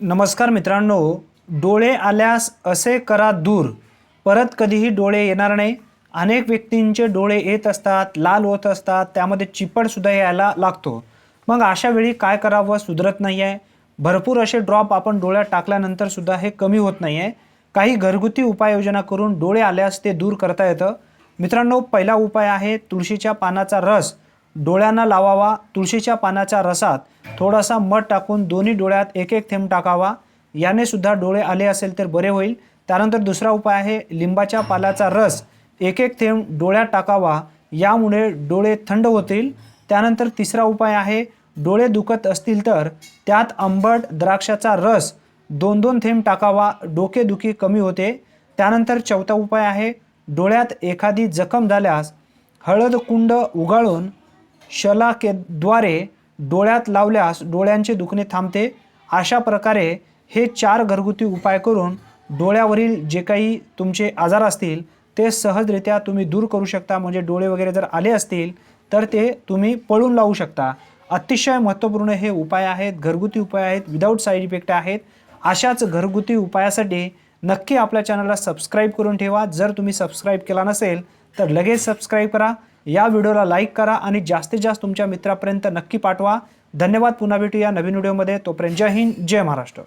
नमस्कार मित्रांनो डोळे आल्यास असे करा दूर. परत कधीही डोळे येणार नाही. अनेक व्यक्तींचे डोळे येत असतात लाल होत असतात त्यामध्ये चिपडसुद्धा यायला लागतो. मग अशा वेळी काय करावं सुधरत नाही आहे भरपूर असे ड्रॉप आपण डोळ्यात टाकल्यानंतरसुद्धा हे कमी होत नाही आहे काही घरगुती उपाययोजना करून डोळे आल्यास ते दूर करता येतं. मित्रांनो पहिला उपाय आहे तुळशीच्या पानाचा रस. डोळ्यांना लावावा तुळशीच्या पानाच्या रसात थोडासा मध टाकून दोन्ही डोळ्यात एक एक थेंब टाकावा. याने सुद्धा डोळे आले असेल तर बरे होईल. त्यानंतर दुसरा उपाय आहे लिंबाच्या पाल्याचा रस एक एक थेंब डोळ्यात टाकावा. यामुळे डोळे थंड होतील. त्यानंतर तिसरा उपाय आहे डोळे दुखत असतील तर त्यात आंबट द्राक्षाचा रस दोन दोन थेंब टाकावा. डोकेदुखी कमी होते. त्यानंतर चौथा उपाय आहे डोळ्यात एखादी जखम झाल्यास हळद कुंड उगाळून शलाकेद्वारे डोळ्यात लावल्यास डोळ्यांचे दुखणे थांबते. अशा प्रकारे हे चार घरगुती उपाय करून डोळ्यावरील जे काही तुमचे आजार असतील ते सहजरित्या तुम्ही दूर करू शकता. म्हणजे डोळे वगैरे जर आले असतील तर ते तुम्ही पळून लावू शकता. अतिशय महत्त्वपूर्ण हे उपाय आहेत घरगुती उपाय आहेत विदाऊट साईड इफेक्ट आहेत. अशाच घरगुती उपायासाठी नक्की आपल्या चॅनलला सबस्क्राईब करून ठेवा. जर तुम्ही सबस्क्राईब केला नसेल तर लगेच सबस्क्राईब करा. या व्हिडिओला लाईक करा आणि जास्तीत जास्त तुमच्या मित्रापर्यंत नक्की पाठवा. धन्यवाद. पुन्हा भेटूया नवीन व्हिडिओमध्ये. तोपर्यंत जय हिंद जय महाराष्ट्र.